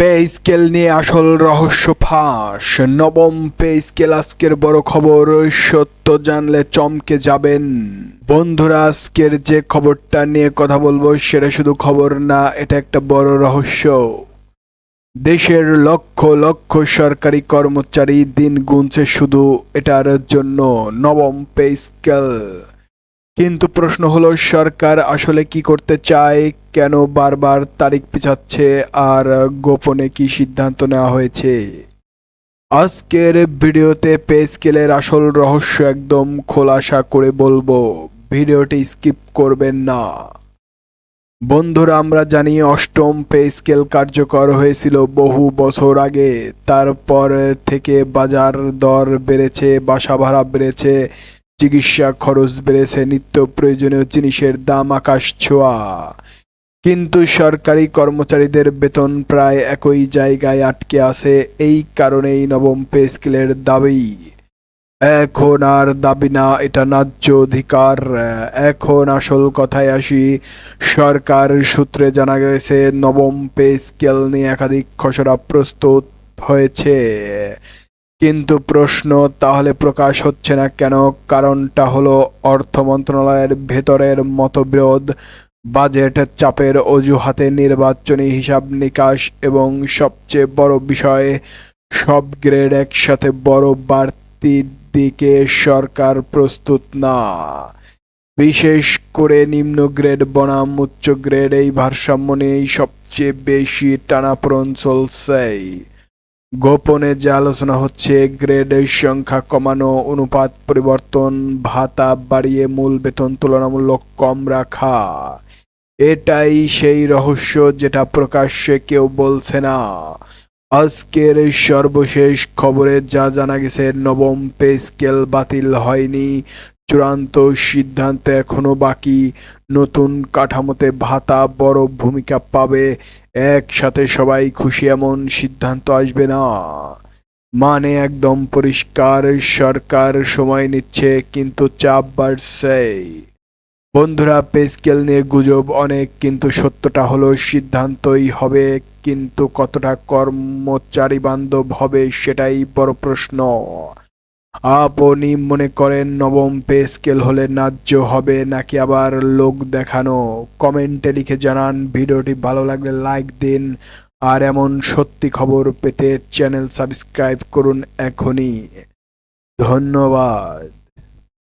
Pay scale নিয়ে আসল রহস্য ফাঁস। নবম পে স্কেল আজকের বড় খবর, সত্য জানলে চমকে যাবেন। বন্ধুরা, আজকের যে খবরটা নিয়ে কথা বলব সেটা শুধু খবর না, এটা একটা বড় রহস্য। দেশের লক্ষ লক্ষ সরকারি কর্মচারী দিন গুনছে শুধু এটার জন্য নবম পে স্কেল। কিন্তু প্রশ্ন হলো, সরকার আসলে কি করতে চায়? কেন বারবার তারিখ পিছাচ্ছে? আর গোপনে কি সিদ্ধান্ত নেওয়া হয়েছে? আজকের ভিডিওতে পে স্কেলের আসল রহস্য একদম খোলাসা করে বলব, ভিডিওটি স্কিপ করবেন না। বন্ধুরা, আমরা জানি অষ্টম পে স্কেল কার্যকর হয়েছিল বহু বছর আগে। তারপর থেকে বাজার দর বেড়েছে, বাসা ভাড়া বেড়েছে চিকিৎসা খরচ বেড়েছে, নিত্য প্রয়োজনীয় জিনিসের দাম আকাশ ছোঁয়া। কিন্তু সরকারি কর্মচারীদের বেতন প্রায় একই জায়গায় আটকে আছে, এই কারণেই নবম পে স্কেলের দাবি। এখন আর দাবি না, এটা ন্যায্য অধিকার। এখন আসল কথায় আসি, সরকার সূত্রে জানা গেছে, নবম পে স্কেল নিয়ে একাধিক খসড়া প্রস্তুত হয়েছে। কিন্তু প্রশ্ন তাহলে প্রকাশ হচ্ছে না কেন? কারণটা হলো অর্থ মন্ত্রণালয়ের ভেতরের মতবিরোধ, বাজেট চাপের অজুহাতে নির্বাচনী হিসাব নিকাশ এবং সবচেয়ে বড় বিষয়, সব গ্রেড একসাথে বড় বাড়তির দিকে সরকার প্রস্তুত না। বিশেষ করে নিম্ন গ্রেড বনাম, উচ্চ গ্রেড এই ভারসাম্য নিয়েই সবচেয়ে বেশি টানাপোড়ন চলছে। গোপনে যে আলোচনা হচ্ছে গ্রেডের সংখ্যা কমানো অনুপাত পরিবর্তন, ভাতা বাড়িয়ে মূল বেতন তুলনামূলক কম রাখা। এটাই সেই রহস্য যেটা প্রকাশ্যে কেউ বলছে না। আজকের সর্বশেষ খবরে যা জানা গেছে, নবম পে স্কেল বাতিল হয়নি। চূড়ান্ত সিদ্ধান্ত এখনও বাকি। নতুন কাঠামোতে ভাতা বড় ভূমিকা পাবে। একসাথে সবাই খুশি এমন সিদ্ধান্ত আসবে না। মানে একদম পরিষ্কার, সরকার সময় নিচ্ছে, কিন্তু চাপ বাড়ছে। বন্ধুরা, পে স্কেল নিয়ে গুজব অনেক, কিন্তু সত্যটা হলো সিদ্ধান্তই হবে, কিন্তু কতটা কর্মচারী বান্ধব হবে সেটাই বড় প্রশ্ন। আপনি মনে করেন নবম পে স্কেল হলে ন্যায্য হবে নাকি আবার লোক দেখানো? কমেন্টে লিখে জানান। ভিডিওটি ভালো লাগলে লাইক দিন। আর এমন সত্যি খবর পেতে চ্যানেল সাবস্ক্রাইব করুন এখনই। ধন্যবাদ।